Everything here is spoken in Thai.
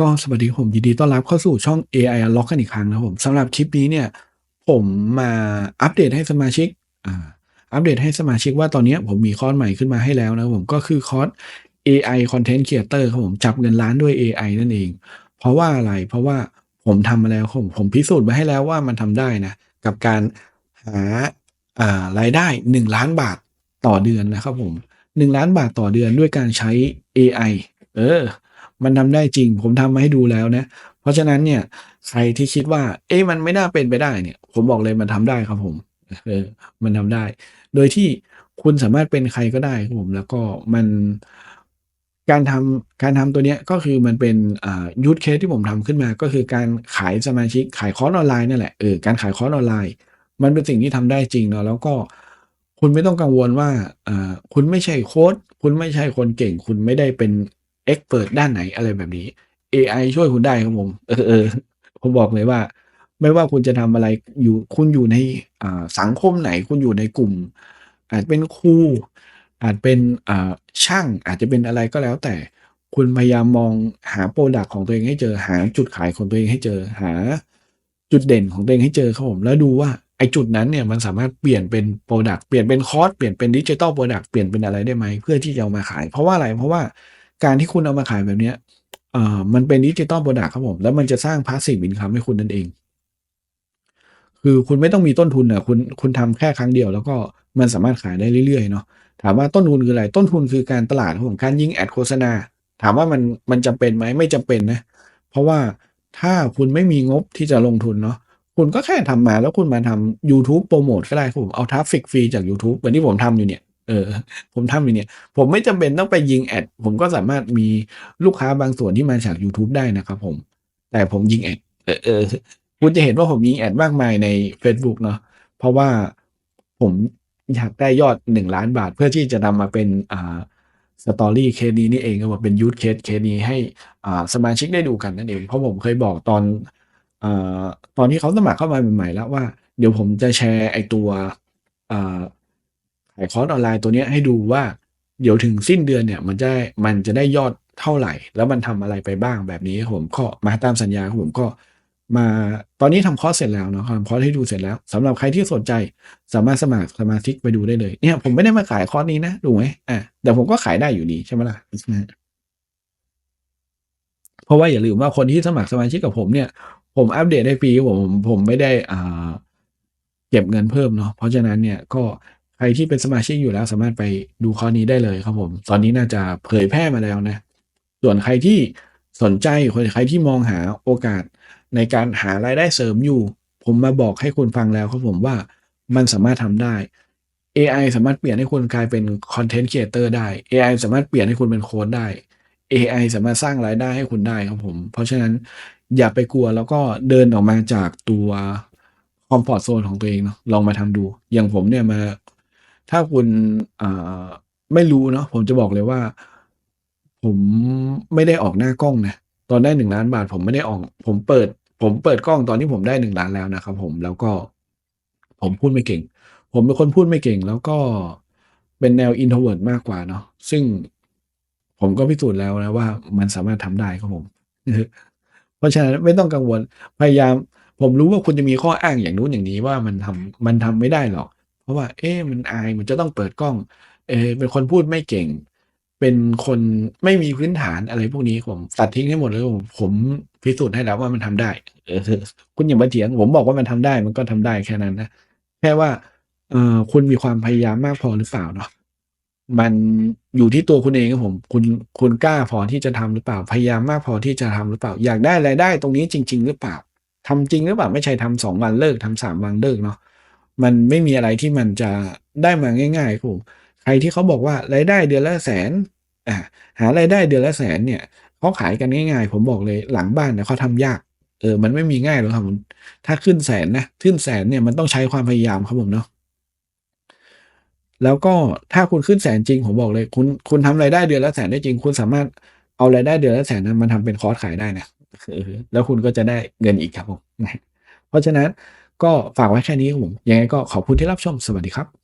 ก็สวัสดีครับผมยินดีต้อนรับเข้าสู่ช่อง AI Unlock กันอีกครั้งนะครับผมสำหรับคลิปนี้เนี่ย ผมมาอัปเดตให้สมาชิกอ่าอัปเดตให้สมาชิกว่าตอนนี้ผมมีคอร์สใหม่ขึ้นมาให้แล้วนะผมก็คือคอร์ส AI Content Creator ครับผมจับเงินล้านด้วย AI นั่นเอง เพราะว่าอะไรเพราะว่าผมทำมาแล้วครับผมผมพิสูจน์มาให้แล้วว่ามันทำได้นะ กับการหาอ่ารายได้ 1 ล้านบาทต่อเดือนนะครับผม 1 ล้านบาทต่อเดือนด้วยการใช้ AI เออ มันทำได้จริง ผมทำมาให้ดูแล้วนะ เพราะฉะนั้นเนี่ย ใครที่คิดว่า เอ๊ะมันไม่น่าเป็นไปได้เนี่ย ผมบอกเลยมันทำได้ครับผมเออมันทำได้ โดยที่คุณสามารถเป็นใครก็ได้ครับผมแล้วก็มันการทำการทำตัวเนี้ยก็คือมันเป็นอ่ายูสเคสที่ผมทำขึ้นมา ก็คือการขายสมาชิกขายคอร์สออนไลน์นั่นแหละเออการขายคอร์สออนไลน์ มันเป็นสิ่งที่ทำได้จริงเนาะแล้วก็คุณไม่ต้องกังวลว่าอ่าคุณไม่ใช่โค้ชคุณไม่ใช่คนเก่ง คุณไม่ได้เป็น เอ็กเปิดด้านไหนอะไรแบบนี้ AI ช่วยคุณได้ครับผม เออเออผมบอกเลยว่า ไม่ว่าคุณจะทำอะไรอยู่คุณอยู่ในสังคมไหน คุณอยู่ในกลุ่ม อาจเป็นครูอาจเป็นช่างอาจจะเป็นอะไรก็แล้ว แต่คุณพยายามมองหาโปรดักต์ของตัวเองให้เจอหาจุดขายของตัวเองให้เจอหา จุดเด่นของตัวเองให้เจอครับผมแล้วดูว่าไอ้จุดนั้นเนี่ยมันสามารถเปลี่ยนเป็นโปรดักต์เปลี่ยนเป็นคอร์สเปลี่ยนเป็นดิจิทัลโปรดักต์เปลี่ยนเป็นอะไรได้ไหมเพื่อที่จะเอามาขาย เพราะว่าอะไรเพราะว่า การที่คุณเอามาขายแบบเนี้ยเอ่อมันเป็นดิจิทัลโปรดักต์ครับผม แล้วมันจะสร้าง passive income ให้คุณนั่นเอง คือคุณไม่ต้องมีต้นทุนอะคุณคุณทำแค่ครั้งเดียว แล้วก็มันสามารถขายได้เรื่อยๆเนาะถามว่าต้นทุนคืออะไร ต้นทุนคือการตลาดครับผมการยิงแอดโฆษณา ถามว่ามันมันจำเป็นไหมไม่จำเป็นนะ เพราะว่าถ้าคุณไม่มีงบที่จะลงทุนเนาะคุณก็แค่ทำมาแล้วคุณมาทำ YouTube โปรโมทก็ได้ครับผมเอาทราฟฟิกฟรีจาก YouTube เหมือนที่ผมทำอยู่เนี่ย เออ ผมทำอยู่เนี่ย ผมไม่จำเป็นต้องไปยิงแอด ผมก็สามารถมีลูกค้าบางส่วนที่มาจาก YouTube ได้นะครับผม แต่ผมยิงแอด เออเออคุณจะเห็นว่าผมยิงแอดมากมายในเฟซบุ๊กเนาะ เพราะว่าผมอยากได้ยอด1ล้านบาท เพื่อที่จะนำมาเป็นอ่าสตอรี่เคสนี้นี่เองครับผมเป็นยูสเคสเคสนี้ให้อ่าสมาชิกได้ดูกันนั่นเอง เพราะผมเคยบอกตอนอ่าตอนที่เขาสมัครเข้ามาใหม่ๆแล้วว่า เดี๋ยวผมจะแชร์ไอตัวอ่า ขายคอร์สออนไลน์ตัวนี้ให้ดูว่า เดี๋ยวถึงสิ้นเดือนเนี่ยมันจะมันจะได้ยอดเท่าไหร่ แล้วมันทำอะไรไปบ้างแบบนี้ผมก็มาตามสัญญาผมก็มาตอนนี้ทำคอร์สเสร็จแล้วเนาะทำคอร์สให้ดูเสร็จแล้วสำหรับใครที่สนใจสามารถสมัครสมาชิกไปดูได้เลยเนี่ยผมไม่ได้มาขายคอร์สนี้นะถูไหมอะแต่ผมก็ขายได้อยู่ดีใช่ไหมล่ะเพราะว่าอย่าลืมว่าคนที่สมัครสมาชิกกับผมเนี่ย ผมอัปเดตให้ฟรีผมผมไม่ได้อ่าเก็บเงินเพิ่มเนาะเพราะฉะนั้นเนี่ยก็ ใครที่เป็นสมาชิกอยู่แล้วสามารถไปดูคอนี้ได้เลยครับผม ตอนนี้น่าจะเผยแพร่มาแล้วนะ ส่วนใครที่สนใจคนใครที่มองหาโอกาสในการหารายได้เสริมอยู่ ผมมาบอกให้คุณฟังแล้วครับผมว่ามันสามารถทำได้ AI สามารถเปลี่ยนให้คุณกลายเป็นคอนเทนต์ครีเอเตอร์ได้ AI สามารถเปลี่ยนให้คุณเป็นโค้ดได้ AI สามารถสร้างรายได้ให้คุณได้ครับผม เพราะฉะนั้นอย่าไปกลัวแล้วก็เดินออกมาจากตัวคอมฟอร์ z โซนของตัวเองเนาะลองมาทำดู อย่างผมเนี่ยมา ถ้าคุณอ่าไม่รู้เนาะผมจะบอกเลยว่า ผมไม่ได้ออกหน้ากล้องนะตอนได้หนึ่งล้านบาท ผมไม่ได้ออก ผมเปิด ผมเปิดกล้องตอนที่ผมได้หนึ่งล้านแล้วนะครับผมแล้วก็ ผมพูดไม่เก่ง ผมเป็นคนพูดไม่เก่ง แล้วก็เป็นแนว introvert มากกว่าเนาะซึ่งผมก็พิสูจน์แล้วนะว่ามันสามารถทำได้ครับผมเพราะฉะนั้นไม่ต้องกังวลพยายาม ผมรู้ว่าคุณจะมีข้ออ้างอย่างนู้นอย่างนี้ว่ามันทำมันทำไม่ได้หรอก เพราะว่า เอ๊ะมันอายมันจะต้องเปิดกล้อง เออเป็นคนพูดไม่เก่ง เป็นคนไม่มีพื้นฐานอะไรพวกนี้ผมตัดทิ้งให้หมดเลยผมผมพิสูจน์ให้แล้วว่ามันทำได้เออคุณอย่ามาเถียง ผมบอกว่ามันทำได้มันก็ทำได้แค่นั้นนะแค่ว่า เออคุณมีความพยายามมากพอหรือเปล่าเนาะมันอยู่ที่ตัวคุณเองครับผม คุณคุณกล้าพอที่จะทำหรือเปล่า พยายามมากพอที่จะทำหรือเปล่า อยากได้รายได้ตรงนี้จริง ๆ หรือเปล่าทำจริงหรือเปล่าไม่ใช่ทำสองวันเลิกทำสามวันเลิกเนาะ มันไม่มีอะไรที่มันจะได้มาง่ายๆครับผมใครที่เขาบอกว่ารายได้เดือนละแสนอ่าหารายได้เดือนละแสนเนี่ยเขาขายกันง่ายๆ ผมบอกเลยหลังบ้านเนี่ยเขาทำยากเออมันไม่มีง่ายหรอกครับผมถ้าขึ้นแสนนะขึ้นแสนเนี่ยมันต้องใช้ความพยายามครับผมเนาะแล้วก็ถ้าคุณขึ้นแสนจริงผมบอกเลย คุณคุณทำรายได้เดือนละแสนได้จริง คุณสามารถเอารายได้เดือนละแสนนั้นมาทำเป็นคอร์สขายได้นะเออแล้วคุณก็จะได้เงินอีกครับผมนะเพราะฉะนั้น ก็ฝากไว้แค่นี้ครับผมยังไงก็ขอบคุณที่รับชมสวัสดีครับ